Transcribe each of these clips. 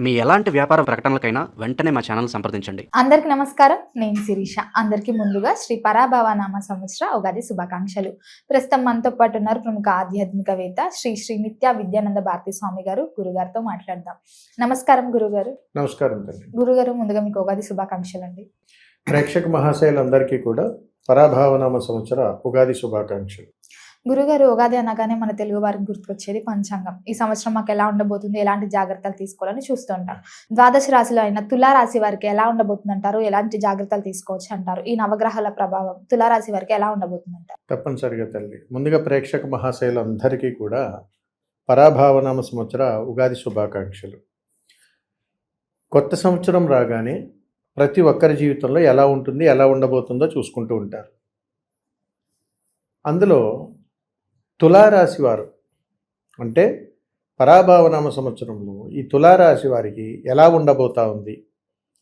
మీ ఎలాంటి వ్యాపార ప్రకటనలకైనా వెంటనే మా ఛానల్ సంప్రదించండి. అందరికి నమస్కారం. నేను శిరీష. అందరికి ముందుగా శ్రీ పరాభవ నామ సంవత్సర ఉగాది శుభాకాంక్షలు. ప్రస్తుతం మనతో పాటు ఉన్నారు ప్రముఖ ఆధ్యాత్మికవేత్త శ్రీ శ్రీ నిత్య విద్యానంద భారతి స్వామి గారు. గురుగారితో మాట్లాడదాం. నమస్కారం గురుగారు. నమస్కారం తల్లి గురుగారు ముందుగా మీకు ఉగాది శుభాకాంక్షలు అండి ప్రేక్షక మహాశయులందరికీ కూడా పరాభావనామ సంవత్సర ఉగాది శుభాకాంక్షలు. గురుగారు ఉగాది అనగానే మన తెలుగు వారికి గుర్తుకొచ్చేది పంచాంగం. ఈ సంవత్సరం మాకు ఎలా ఉండబోతుంది ఎలాంటి జాగ్రత్తలు తీసుకోవాలని చూస్తూ ఉంటారు ద్వాదశ రాశిలో అయిన తులారాశి వారికి ఎలా ఉండబోతుంది అంటారు ఎలాంటి జాగ్రత్తలు తీసుకోవచ్చు అంటారు? ఈ నవగ్రహాల ప్రభావం తులారాశి వారికి ఎలా ఉండబోతుంది అంటారు తప్పనిసరిగా తల్లి. ముందుగా ప్రేక్షక అందరికీ కూడా పరాభావనామ సంవత్సర ఉగాది శుభాకాంక్షలు. కొత్త సంవత్సరం రాగానే ప్రతి ఒక్కరి జీవితంలో ఎలా ఉంటుంది ఎలా ఉండబోతుందో చూసుకుంటూ ఉంటారు. అందులో తులారాశి వారు. అంటే పరాభావనామ సంవత్సరంలో ఈ తులారాశి వారికి ఎలా ఉండబోతా ఉంది?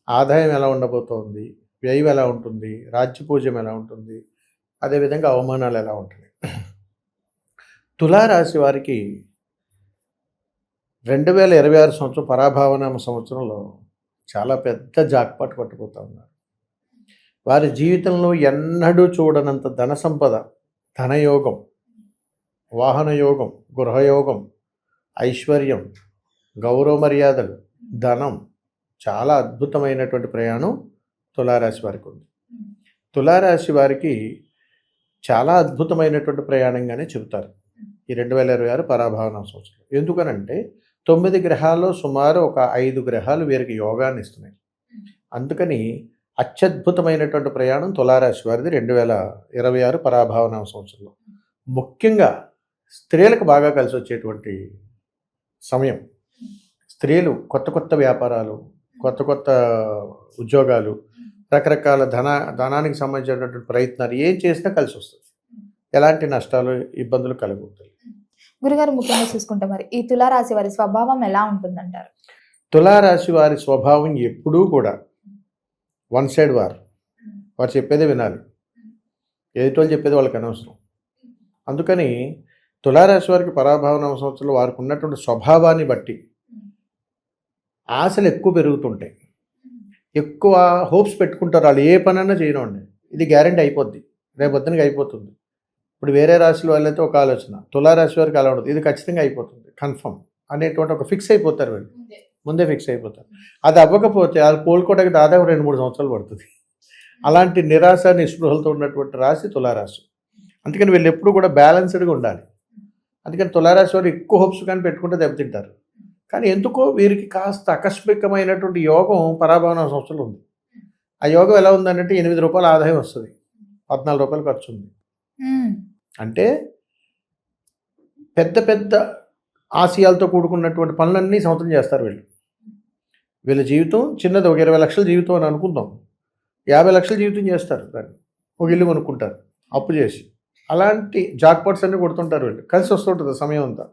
ఆదాయం ఎలా ఉండబోతా ఉంది? వ్యయం ఎలా ఉంటుంది? రాజ్యపూజ్యం ఎలా ఉంటుంది? అదేవిధంగా అవమానాలు ఎలా ఉంటాయి తులారాశి వారికి రెండు వేల ఇరవై ఆరు సంవత్సరం పరాభావనామ సంవత్సరంలో చాలా పెద్ద జాక్పాట్ పట్టుకుపోతా ఉన్నారు. వారి జీవితంలో ఎన్నడూ చూడనంత ధన సంపద ధనయోగం వాహనయోగం గృహయోగం ఐశ్వర్యం గౌరవ మర్యాదలు ధనం చాలా అద్భుతమైనటువంటి ప్రయాణం తులారాశి వారికి ఉంది. తులారాశి వారికి చాలా అద్భుతమైనటువంటి ప్రయాణంగానే చెబుతారు. ఈ రెండు వేల ఇరవై ఆరు పరాభావన సంవత్సరం. ఎందుకనంటే తొమ్మిది గ్రహాల్లో సుమారు ఒక ఐదు గ్రహాలు వీరికి యోగాన్ని ఇస్తున్నాయి. అందుకని అత్యద్భుతమైనటువంటి ప్రయాణం తులారాశి వారిది రెండు వేల ఇరవై ఆరు పరాభావన సంవత్సరంలో. ముఖ్యంగా స్త్రీలకు బాగా కలిసి వచ్చేటువంటి సమయం. స్త్రీలు కొత్త కొత్త వ్యాపారాలు కొత్త కొత్త ఉద్యోగాలు రకరకాల ధన ధనానికి సంబంధించినటువంటి ప్రయత్నాలు ఏం చేసినా కలిసి వస్తుంది ఎలాంటి నష్టాలు ఇబ్బందులు కలుగుతాయి. గురుగారు ముఖ్యంగా చూసుకుంటే మరి ఈ తులారాశి వారి స్వభావం ఎలా ఉంటుందంటారు? తులారాశి వారి స్వభావం ఎప్పుడూ కూడా వన్ సైడ్ వారు. వారు చెప్పేదే వినాలి. ఎదుటోళ్ళు చెప్పేది వాళ్ళకి అనవసరం. అందుకని తులారాశి వారికి పరాభావన సంవత్సరంలో వారికి ఉన్నటువంటి స్వభావాన్ని బట్టి ఆశలు ఎక్కువ పెరుగుతుంటాయి. ఎక్కువ హోప్స్ పెట్టుకుంటారు. వాళ్ళు ఏ పనైనా చేయనండి ఇది గ్యారంటీ అయిపోద్ది. రేపు పొద్దునకి అయిపోతుంది. ఇప్పుడు వేరే రాశుల వాళ్ళైతే ఒక ఆలోచన. తులారాశి వారికి అలా ఉండదు. ఇది ఖచ్చితంగా అయిపోతుంది. కన్ఫర్మ్. అనేటువంటి ఒక ఫిక్స్ అయిపోతారు వీళ్ళు. ముందే. ఫిక్స్ అయిపోతారు. అది అవ్వకపోతే అది కోలుకోవడానికి దాదాపు రెండు మూడు సంవత్సరాలు పడుతుంది. అలాంటి నిరాశ నిస్పృహలతో ఉన్నటువంటి రాశి తులారాశి. అందుకని వీళ్ళు ఎప్పుడు కూడా బ్యాలెన్స్డ్గా ఉండాలి. అందుకని తులారాశి వారు ఎక్కువ హోప్స్ కానీ పెట్టుకుంటే దెబ్బతింటారు. కానీ ఎందుకో వీరికి కాస్త ఆకస్మికమైనటువంటి యోగం పరాభవన సంస్థలు ఉంది. ఆ యోగం ఎలా ఉందంటే ఎనిమిది రూపాయల ఆదాయం వస్తుంది. పద్నాలుగు రూపాయలు ఖర్చు ఉంది అంటే పెద్ద పెద్ద ఆశయాలతో కూడుకున్నటువంటి పనులన్నీ సంవత్సరం చేస్తారు వీళ్ళు. వీళ్ళ జీవితం చిన్నది. ఒక ఇరవై లక్షల జీవితం అని అనుకుందాం. యాభై లక్షల జీవితం చేస్తారు దాన్ని. ఒక ఇల్లు కొనుక్కుంటారు. అప్పు చేసి. అలాంటి జాక్పాట్స్ అన్నీ కొడుతుంటారు వీళ్ళు. కలిసి వస్తుంటుంది సమయం అంతా.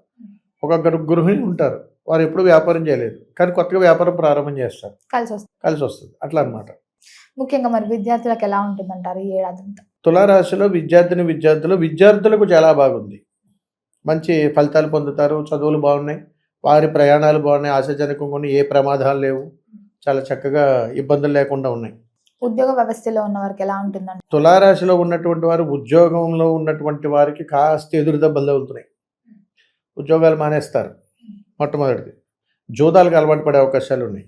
ఒక గృహిణి ఉంటారు. వారు ఎప్పుడు వ్యాపారం చేయలేదు. కానీ కొత్తగా వ్యాపారం ప్రారంభం చేస్తారు. కలిసి వస్తుంది. కలిసి వస్తుంది. అట్లా అన్నమాట. ముఖ్యంగా మరి విద్యార్థులకు ఎలా ఉంటుందంటారు ఈ ఏడాది తులారాశిలో విద్యార్థిని విద్యార్థులు విద్యార్థులకు చాలా బాగుంది. మంచి ఫలితాలు పొందుతారు. చదువులు బాగున్నాయి. వారి ప్రయాణాలు బాగున్నాయి. ఆశాజనకంగా ఏ ప్రమాదాలు లేవు. చాలా చక్కగా ఇబ్బందులు లేకుండా ఉన్నాయి. ఉద్యోగ వ్యవస్థలో ఉన్న వారికి ఎలా ఉంటుందండి? తులారాశిలో ఉన్నటువంటి వారు ఉద్యోగంలో ఉన్నటువంటి వారికి కాస్త ఎదురు దెబ్బలు తగులుతున్నాయి. ఉద్యోగాలు మానేస్తారు మొట్టమొదటిది. జూదాలకు అలవాటు పడే అవకాశాలు ఉన్నాయి.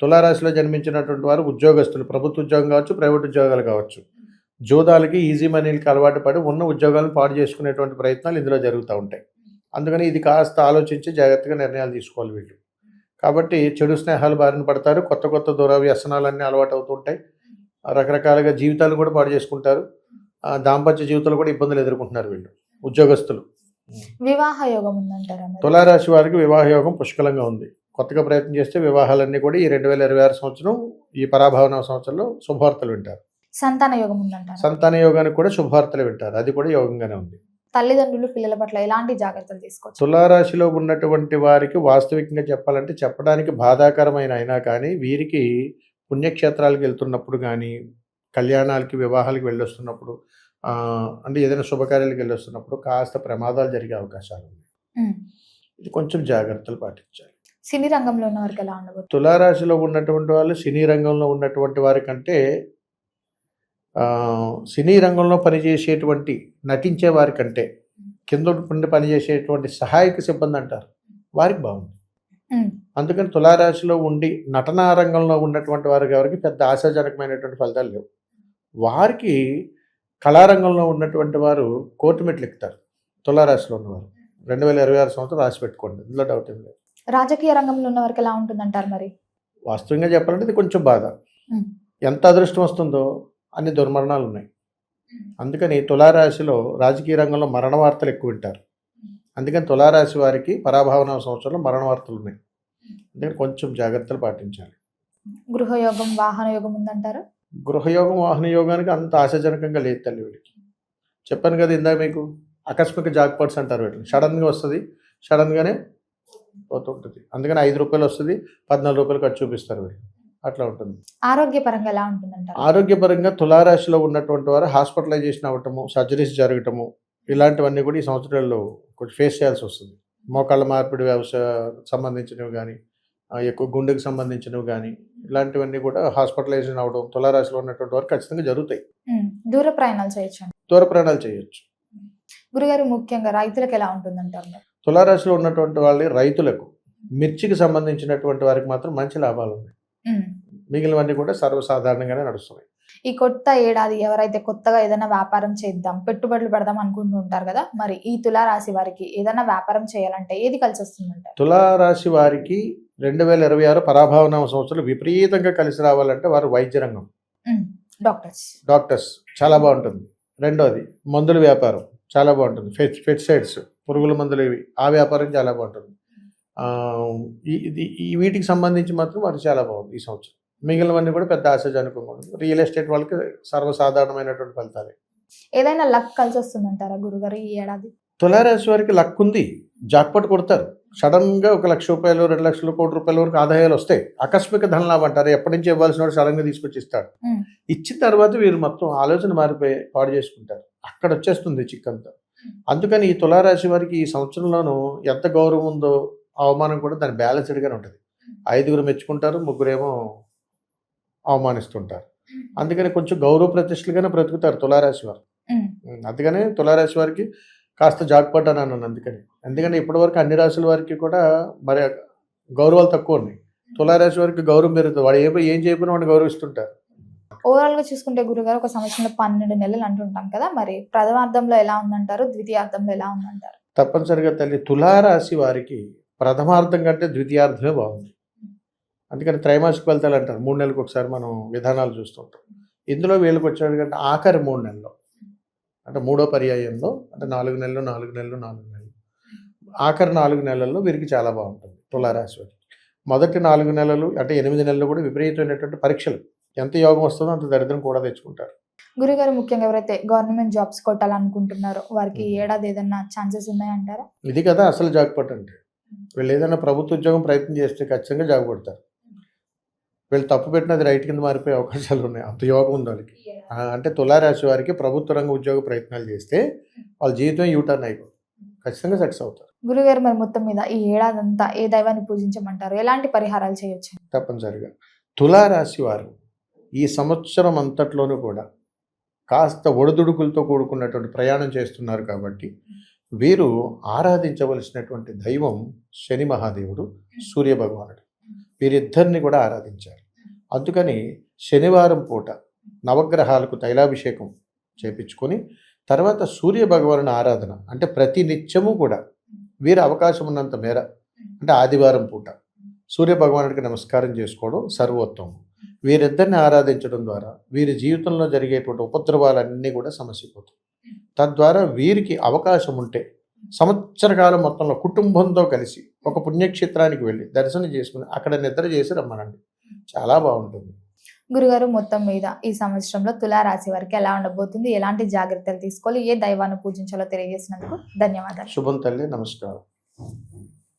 తులారాశిలో జన్మించినటువంటి వారు ఉద్యోగస్తులు ప్రభుత్వ ఉద్యోగం కావచ్చు ప్రైవేట్ ఉద్యోగాలు కావచ్చు. జూదాలకి ఈజీ మనీలకి అలవాటు పడి ఉన్న ఉద్యోగాలను పాడు చేసుకునేటువంటి ప్రయత్నాలు ఇందులో జరుగుతూ ఉంటాయి. అందుకని ఇది కాస్త ఆలోచించి జాగ్రత్తగా నిర్ణయాలు తీసుకోవాలి వీళ్ళు. కాబట్టి చెడు స్నేహాలు బారిన పడతారు కొత్త కొత్త దురవ్యసనాలన్నీ అలవాటు అవుతుంటాయి రకరకాలుగా జీవితాలు కూడా పాడు చేసుకుంటారు. దాంపత్య జీవితాలు కూడా ఇబ్బందులు ఎదుర్కొంటున్నారు వీళ్ళు ఉద్యోగస్తులు. వివాహ యోగం ఉందంటారా తులారాశి వారికి వివాహ యోగం పుష్కలంగా ఉంది. కొత్తగా ప్రయత్నం చేస్తే వివాహాలన్నీ కూడా ఈ రెండు వేల ఇరవై ఆరు సంవత్సరం ఈ పరాభావన సంవత్సరంలో శుభవార్తలు వింటారు. సంతాన యోగం ఉందంటారా? సంతాన యోగానికి కూడా శుభవార్తలు వింటారు. అది కూడా యోగంగానే ఉంది. తల్లిదండ్రులు పిల్లల పట్ల ఎలాంటి జాగ్రత్తలు తీసుకోవచ్చు? తులారాశిలో ఉన్నటువంటి వారికి వాస్తవికంగా చెప్పాలంటే చెప్పడానికి బాధాకరమైన అయినా కానీ వీరికి పుణ్యక్షేత్రాలకు వెళ్తున్నప్పుడు కానీ కళ్యాణాలకి వివాహాలకు వెళ్ళొస్తున్నప్పుడు అంటే ఏదైనా శుభకార్యాలకు వెళ్ళొస్తున్నప్పుడు కాస్త ప్రమాదాలు జరిగే అవకాశాలు ఉన్నాయి. ఇది కొంచెం జాగ్రత్తలు పాటించాలి. సినీ రంగంలో ఉన్న వారికి ఎలా ఉండబోతుంది? తులారాశిలో ఉన్నటువంటి వాళ్ళు సినీ రంగంలో ఉన్నటువంటి వారి కంటే సినీ రంగంలో పనిచేసేటువంటి నటించే వారి కంటే కింద ఉండి పనిచేసేటువంటి సహాయక సిబ్బంది అంటారు. వారికి బాగుంది అందుకని తులారాశిలో ఉండి నటనా రంగంలో ఉన్నటువంటి వారికి ఎవరికి పెద్ద ఆశాజనకమైనటువంటి ఫలితాలు లేవు. వారికి కళారంగంలో ఉన్నటువంటి వారు కోర్టు మెట్లు ఎక్కుతారు. తులారాశిలో ఉన్నవారు. రెండు వేల ఇరవై ఆరు సంవత్సరం రాసి పెట్టుకోండి. ఇందులో డౌట్ ఏం లేదు. రాజకీయ రంగంలో ఉన్న వారికి ఎలా ఉంటుందంటారు మరి? వాస్తవంగా చెప్పాలంటే ఇది కొంచెం బాధ. ఎంత అదృష్టం వస్తుందో అన్ని దుర్మరణాలు ఉన్నాయి. అందుకని తులారాశిలో రాజకీయ రంగంలో మరణ వార్తలు ఎక్కువ వింటారు. అందుకని తులారాశి వారికి పరాభావన సంవత్సరంలో మరణ వార్తలు ఉన్నాయి. అందుకని కొంచెం జాగ్రత్తలు పాటించాలి. గృహయోగం వాహన యోగం ఉందంటారు? గృహయోగం వాహన యోగానికి అంత ఆశాజనకంగా లేదు తల్లి వీడికి. చెప్పాను కదా ఇందాక మీకు ఆకస్మిక జాక్పాట్స్ అంటారు వీటిని. సడన్గా వస్తుంది సడన్గానే పోతుంటుంది. అందుకని ఐదు రూపాయలు వస్తుంది పద్నాలుగు రూపాయలు ఖర్చు చూపిస్తారు వీళ్ళు. అట్లా ఉంటుంది. ఆరోగ్యపరంగా ఎలా ఉంటుందంటారు? ఆరోగ్యపరంగా తులారాశిలో ఉన్నటువంటి వారు హాస్పిటలైజేషన్ అవ్వటము సర్జరీస్ జరగటము ఇలాంటివన్నీ కూడా ఈ సంవత్సరాల్లో కొంచెం ఫేస్ చేయాల్సి వస్తుంది. మోకాళ్ళ మార్పిడి వ్యవసాయ సంబంధించినవి కానీ ఎక్కువ గుండెకి సంబంధించినవి కానీ ఇలాంటివన్నీ కూడా హాస్పిటలైజేషన్ అవ్వడం తులారాశిలో ఉన్నటువంటి వారు ఖచ్చితంగా జరుగుతాయి. దూర ప్రయాణాలు చేయొచ్చు దూర ప్రయాణాలు చేయొచ్చు. గురుగారు ముఖ్యంగా రైతులకు ఎలా ఉంటుందంటారు? తులారాశిలో ఉన్నటువంటి వాళ్ళ రైతులకు మిర్చికి సంబంధించినటువంటి వారికి మాత్రం మంచి లాభాలు ఉన్నాయి. మిగిలినవన్నీ కూడా సర్వసాధారణంగానే నడుస్తున్నాయి. ఈ కొత్త ఏడాది ఎవరైతే కొత్తగా ఏదైనా వ్యాపారం చేద్దాం పెట్టుబడులు పెడదాం అనుకుంటూ ఉంటారు కదా మరి ఈ తులారాశి వారికి ఏదైనా వ్యాపారం చేయాలంటే ఏది కలిసి వస్తుందంటారు? తులారాశి వారికి రెండు వేల ఇరవై ఆరు పరాభావనామ సంవత్సరం విపరీతంగా కలిసి రావాలంటే వారు వైద్య రంగం డాక్టర్స్. డాక్టర్స్ చాలా బాగుంటుంది. రెండోది మందుల వ్యాపారం చాలా బాగుంటుంది. ఫెట్ ఫెట్సైడ్స్ పురుగుల మందులు ఇవి ఆ వ్యాపారం చాలా బాగుంటుంది. ఆ, ఈ ఇది ఈ వీటికి సంబంధించి మాత్రం వారు చాలా బాగుంది ఈ సంవత్సరం. మిగిలినవన్నీ కూడా పెద్ద ఆశాజనకంగా ఉంటుంది. రియల్ ఎస్టేట్ వాళ్ళకి సర్వసాధారణమైనటువంటి ఫలితాలే. ఏదైనా లక్ కలిసి వస్తుందంటారా గురుగారు ఈ ఏడాది? తులారాశి వారికి లక్ ఉంది. జాక్పాట్ కొడతారు. సడన్గా ఒక లక్ష రూపాయలు రెండు లక్షలు కోటి రూపాయల వరకు ఆదాయాలు వస్తాయి. ఆకస్మిక ధనలాభం అంటారు. ఎప్పటి నుంచి ఇవ్వాల్సిన వాడు సడన్గా తీసుకొచ్చి ఇస్తాడు. ఇచ్చిన తర్వాత వీరు మొత్తం ఆలోచన మారిపోయి పాడు చేసుకుంటారు. అక్కడ వచ్చేస్తుంది చిక్కంతా. అందుకని ఈ తులారాశి వారికి ఈ సంవత్సరంలోనూ ఎంత గౌరవం ఉందో అవమానం కూడా దాని బ్యాలెన్స్డ్గానే ఉంటుంది. ఐదుగురు మెచ్చుకుంటారు ముగ్గురేమో అవమానిస్తుంటారు. అందుకని కొంచెం గౌరవ ప్రతిష్టలుగానే బ్రతుకుతారు తులారాశి వారు. అందుకనే తులారాశి వారికి కాస్త జాగ్పడ్డా అన్నాను అందుకని. ఎందుకంటే ఇప్పటివరకు అన్ని రాశుల వారికి కూడా మరి గౌరవాలు తక్కువ ఉన్నాయి. తులారాశి వారికి గౌరవం పెరుగుతుంది. వాడు ఏ ఏం చేయకపోయినా వాడిని గౌరవిస్తుంటారు. ఓవరాల్గా చూసుకుంటే గురుగారు ఒక సంవత్సరంలో పన్నెండు నెలలు అంటుంటాం కదా మరి ప్రథమార్థంలో ఎలా ఉందంటారు? ద్వితీయార్థంలో ఎలా ఉందంటారు? తప్పనిసరిగా తల్లి తులారాశి వారికి ప్రథమార్థం కంటే ద్వితీయార్థమే బాగుంది. అందుకని త్రైమాసిక ఫలితాలు అంటారు. మూడు నెలలకు ఒకసారి మనం విధానాలు చూస్తుంటాం. ఇందులో వీళ్ళకి వచ్చాడు కంటే ఆఖరి మూడు నెలల్లో. అంటే మూడో పర్యాయంలో అంటే నాలుగు నెలలు నాలుగు నెలలు నాలుగు నెలలు. ఆఖరి నాలుగు నెలల్లో వీరికి చాలా బాగుంటుంది తులారాశి వారికి. మొదటి నాలుగు నెలలు అంటే ఎనిమిది నెలలు కూడా విపరీతమైనటువంటి పరీక్షలు. ఎంత యోగం వస్తుందో అంత దరిద్రం కూడా తెచ్చుకుంటారు. గురుగారు ముఖ్యంగా ఎవరైతే గవర్నమెంట్ జాబ్స్ కొట్టాలనుకుంటున్నారో వారికి ఏడాది ఏదైనా ఛాన్సెస్ ఉన్నాయంటారా ఇది కదా అసలు జాగ్పట్ అంటే. వీళ్ళు ఏదైనా ప్రభుత్వ ఉద్యోగం ప్రయత్నం చేస్తే ఖచ్చితంగా జాగ్పడతారు వీళ్ళు తప్పు పెట్టినది రైట్ కింద మారిపోయే అవకాశాలు ఉన్నాయి. అంత యోగం ఉంది వాళ్ళకి. అంటే తులారాశి వారికి ప్రభుత్వ రంగ ఉద్యోగ ప్రయత్నాలు చేస్తే వాళ్ళ జీవితం యూటర్న్ అయిపోతుంది. ఖచ్చితంగా సక్సెస్ అవుతారు. గురుగారు మరి మొత్తం మీద ఈ ఏడాది అంతా ఏ దైవాన్ని పూజించమంటారు? ఎలాంటి పరిహారాలు చేయొచ్చు? తప్పనిసరిగా. తులారాశి వారు ఈ సంవత్సరం అంతట్లోనూ కూడా కాస్త ఒడిదుడుకులతో కూడుకున్నటువంటి ప్రయాణం చేస్తున్నారు కాబట్టి వీరు ఆరాధించవలసినటువంటి దైవం శని మహాదేవుడు సూర్య భగవానుడు. వీరిద్దరిని కూడా ఆరాధించారు. అందుకని శనివారం పూట నవగ్రహాలకు తైలాభిషేకం చేపించుకొని తర్వాత సూర్య భగవాను ఆరాధన అంటే ప్రతి నిత్యము కూడా వీరి అవకాశం ఉన్నంత మేర అంటే ఆదివారం పూట సూర్య భగవానుడికి నమస్కారం చేసుకోవడం సర్వోత్తమం. వీరిద్దరిని ఆరాధించడం ద్వారా వీరి జీవితంలో జరిగేటువంటి ఉపద్రవాలన్నీ కూడా సమస్యపోతాయి తద్వారా వీరికి అవకాశం ఉంటే సంవత్సర కాలం మొత్తంలో కుటుంబంతో కలిసి ఒక పుణ్యక్షేత్రానికి వెళ్ళి దర్శనం చేసుకుని అక్కడ నిద్ర చేసి రమ్మనండి. చాలా బాగుంటుంది. గురుగారు మొత్తం మీద ఈ సంవత్సరంలో తులారాశి వారికి ఎలా ఉండబోతుంది? ఎలాంటి జాగ్రత్తలు తీసుకోవాలి? ఏ దైవాన్ని పూజించాలో తెలియజేసినందుకు ధన్యవాదాలు. శుభం తల్లి నమస్కారం.